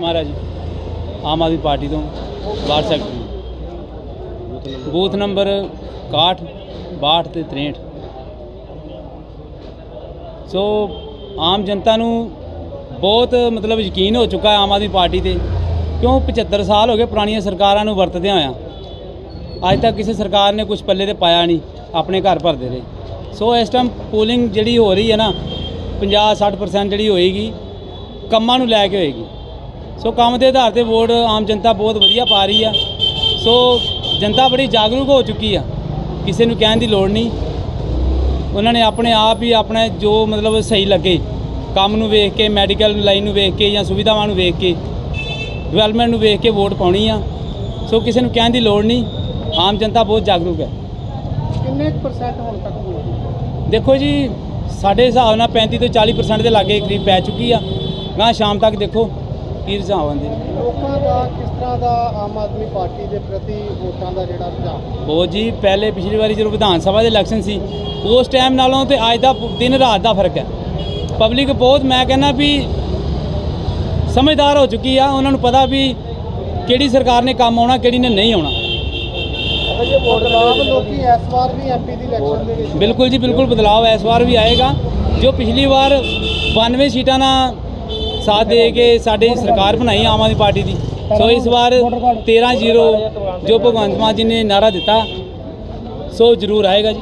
ਮਹਾਰਾਜ, Aam Aadmi party ਤੋਂ ward secretary booth number 61 62 ਤੇ 63 ਸੋ ਆਮ ਜਨਤਾ ਨੂੰ ਬਹੁਤ ਮਤਲਬ ਯਕੀਨ ਹੋ ਚੁੱਕਾ ਹੈ ਆਮ ਆਦਮੀ ਪਾਰਟੀ ਤੇ, ਕਿਉਂ 75 ਸਾਲ ਹੋ ਗਏ ਪੁਰਾਣੀਆਂ ਸਰਕਾਰਾਂ ਨੂੰ ਵਰਤਦਿਆਂ ਹੋਇਆਂ। ਅੱਜ ਤੱਕ ਕਿਸੇ ਸਰਕਾਰ ਨੇ ਕੁਝ ਪੱਲੇ ਤੇ ਪਾਇਆ ਨਹੀਂ, ਆਪਣੇ ਘਰ ਭਰਦੇ ਰਹੇ। ਸੋ ਇਸ ਟਾਈਮ ਪੋਲਿੰਗ ਜਿਹੜੀ ਹੋ ਰਹੀ ਹੈ ਨਾ 50 60% ਜਿਹੜੀ ਹੋਏਗੀ, ਕੰਮਾਂ ਨੂੰ ਲੈ ਕੇ ਹੋਏਗੀ। ਸੋ ਕੰਮ ਦੇ ਆਧਾਰ ਤੇ ਵੋਟ ਆਮ ਜਨਤਾ ਬਹੁਤ ਵਧੀਆ ਪਾ ਰਹੀ ਆ। ਸੋ ਜਨਤਾ ਬੜੀ ਜਾਗਰੂਕ ਹੋ ਚੁੱਕੀ ਆ। ਕਿਸੇ ਨੂੰ ਕਹਿਣ ਦੀ ਲੋੜ ਨਹੀਂ। ਉਹਨਾਂ ਨੇ ਆਪਣੇ ਆਪ ਹੀ ਆਪਣਾ ਜੋ ਮਤਲਬ ਸਹੀ ਲੱਗੇ। ਕੰਮ ਨੂੰ ਵੇਖ ਕੇ ਮੈਡੀਕਲ ਲਾਈਨ ਨੂੰ ਵੇਖ ਕੇ ਜਾਂ ਸੁਵਿਧਾਵਾਂ ਨੂੰ ਵੇਖ ਕੇ ਡਿਵੈਲਪਮੈਂਟ ਨੂੰ ਵੇਖ ਕੇ ਵੋਟ ਪਾਉਣੀ ਆ। ਸੋ ਕਿਸੇ ਨੂੰ ਕਹਿਣ ਦੀ ਲੋੜ ਨਹੀਂ। ਆਮ ਜਨਤਾ ਬਹੁਤ ਜਾਗਰੂਕ ਹੈ। ਕਿੰਨੇ ਪਰਸੈਂਟ ਹੁਣ ਤੱਕ ਵੋਟ? ਦੇਖੋ ਜੀ ਸਾਡੇ ਹਿਸਾਬ ਨਾਲ 35 ਤੋਂ 40% ਦੇ ਲਾਗੇ ਕਰੀਬ ਪੈ ਚੁੱਕੀ ਆ। ਗਾਂ ਸ਼ਾਮ ਤੱਕ ਦੇਖੋ। ਕੀ ਹਿਸਾਬ ਆਉਂਦੇ ਨੇ ਲੋਕਾਂ ਦਾ ਕਿਸ ਤਰ੍ਹਾਂ ਦਾ ਆਮ ਆਦਮੀ ਪਾਰਟੀ ਦੇ ਪ੍ਰਤੀ ਵੋਟਾਂ ਦਾ ਜਿਹੜਾ ਰੁਝਾਨ? ਉਹ ਜੀ ਪਹਿਲੇ ਪਿਛਲੀ ਵਾਰੀ ਜਦੋਂ ਵਿਧਾਨ ਸਭਾ ਦੇ ਇਲੈਕਸ਼ਨ ਸੀ ਉਸ ਟਾਈਮ ਨਾਲੋਂ ਤੇ ਅੱਜ ਦਾ ਦਿਨ ਰਾਤ ਦਾ ਫ਼ਰਕ ਹੈ। ਪਬਲਿਕ ਬਹੁਤ ਮੈਂ ਕਹਿੰਦਾ ਵੀ ਸਮਝਦਾਰ ਹੋ ਚੁੱਕੀ ਆ ਉਹਨਾਂ ਨੂੰ ਪਤਾ ਵੀ ਕਿਹੜੀ ਸਰਕਾਰ ਨੇ ਕੰਮ ਆਉਣਾ ਕਿਹੜੀ ਨੇ ਨਹੀਂ ਆਉਣਾ। ਦੀ ਦੇ ਬਿਲਕੁਲ ਜੀ ਬਿਲਕੁਲ ਬਦਲਾਅ ਇਸ ਵਾਰ ਵੀ ਆਏਗਾ। ਜੋ ਪਿਛਲੀ ਵਾਰ 92 ਸੀਟਾਂ ਨਾਲ ਸਾਥ ਦੇ ਕੇ ਸਾਡੇ ਸਰਕਾਰ ਬਣਾਈ ਆਮ ਆਦਮੀ ਪਾਰਟੀ ਦੀ। ਸੋ ਇਸ ਵਾਰ 13-0 ਜੋ ਭਗਵੰਤ ਮਾਨ ਜੀ ਨੇ ਨਾਰਾ ਦਿੱਤਾ, ਸੋ ਜ਼ਰੂਰ ਆਏਗਾ ਜੀ।